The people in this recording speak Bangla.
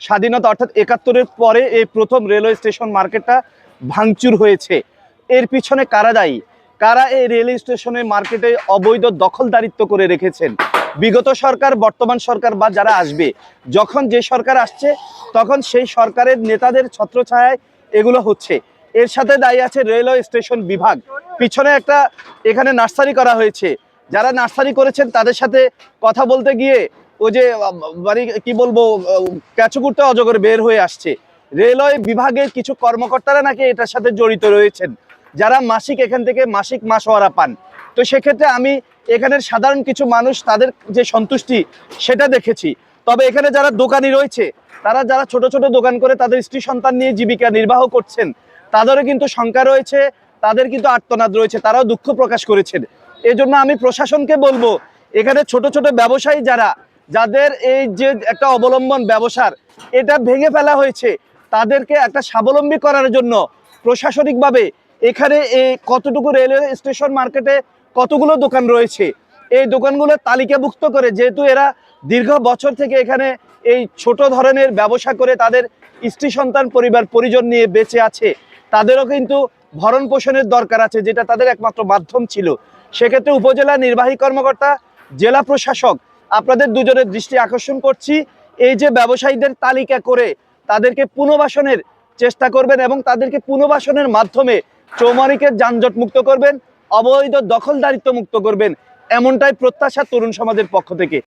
স্বাধীনতা অর্থাৎ একাত্তরের পরে এই প্রথম রেলওয়ে স্টেশন মার্কেটটা ভাঙচুর হয়েছে। এর পিছনে কারা দায়ী? কারা এই রেলওয়ে স্টেশনের মার্কেটে অবৈধ দখলদারিত্ব করে রেখেছেন? বিগত সরকার, বর্তমান সরকার বা যারা আসবে, যখন যে সরকার আসছে, তখন সেই সরকারের নেতাদের ছত্রছায়ায় এগুলো হচ্ছে। এর সাথে দায়ী আছে রেলওয়ে স্টেশন বিভাগ। পিছনে একটা এখানে নার্সারি করা হয়েছে। যারা নার্সারি করেছেন, তাদের সাথে কথা বলতে গিয়ে ও যে মানে কি বলব ক্যাচু করতে অজগর বের হয়ে আসছে। রেলওয়ে বিভাগের কিছু কর্মকর্তারা নাকি এটার সাথে জড়িত রয়েছেন, যারা মাসিক, এখান থেকে মাসিক মাসোয়ারা পান। তো সেক্ষেত্রে আমি এখানের সাধারণ কিছু মানুষ, তাদের যে সন্তুষ্টি, সেটা দেখেছি। তবে এখানে যারা দোকানি রয়েছে, তারা যারা ছোট ছোট দোকান করে তাদের স্ত্রী সন্তান নিয়ে জীবিকা নির্বাহ করছেন, তাদেরও কিন্তু শঙ্কা রয়েছে, তাদের কিন্তু আর্তনাদ রয়েছে, তারাও দুঃখ প্রকাশ করেছেন। এজন্য আমি প্রশাসনকে বলব, এখানে ছোট ছোট ব্যবসায়ী যারা যাদের এই যে একটা অবলম্বন ব্যবসার, এটা ভেঙে ফেলা হয়েছে, তাদেরকে একটা স্বাবলম্বী করার জন্য প্রশাসনিকভাবে এখানে এই কতটুকু রেলওয়ে স্টেশন মার্কেটে কতগুলো দোকান রয়েছে, এই দোকানগুলো তালিকাভুক্ত করে যেহেতু এরা দীর্ঘ বছর থেকে এখানে এই ছোট ধরনের ব্যবসা করে তাদের স্ত্রী সন্তান পরিবার পরিজন নিয়ে বেঁচে আছে, তাদেরও কিন্তু ভরণ পোষণের দরকার আছে, যেটা তাদের একমাত্র মাধ্যম ছিল। সেক্ষেত্রে উপজেলা নির্বাহী কর্মকর্তা, জেলা প্রশাসক আপনাদের দুজনের দৃষ্টি আকর্ষণ করছি। এই যে ব্যবসায়ীদের তালিকা করে তাদেরকে পুনর্বাসনের চেষ্টা করবেন এবং তাদেরকে পুনর্বাসনের মাধ্যমে চৌমারিকে যানজট মুক্ত করবেন, অবৈধ দখলদারিত্ব মুক্ত করবেন, এমনটাই প্রত্যাশা তরুণ সমাজের পক্ষ থেকে।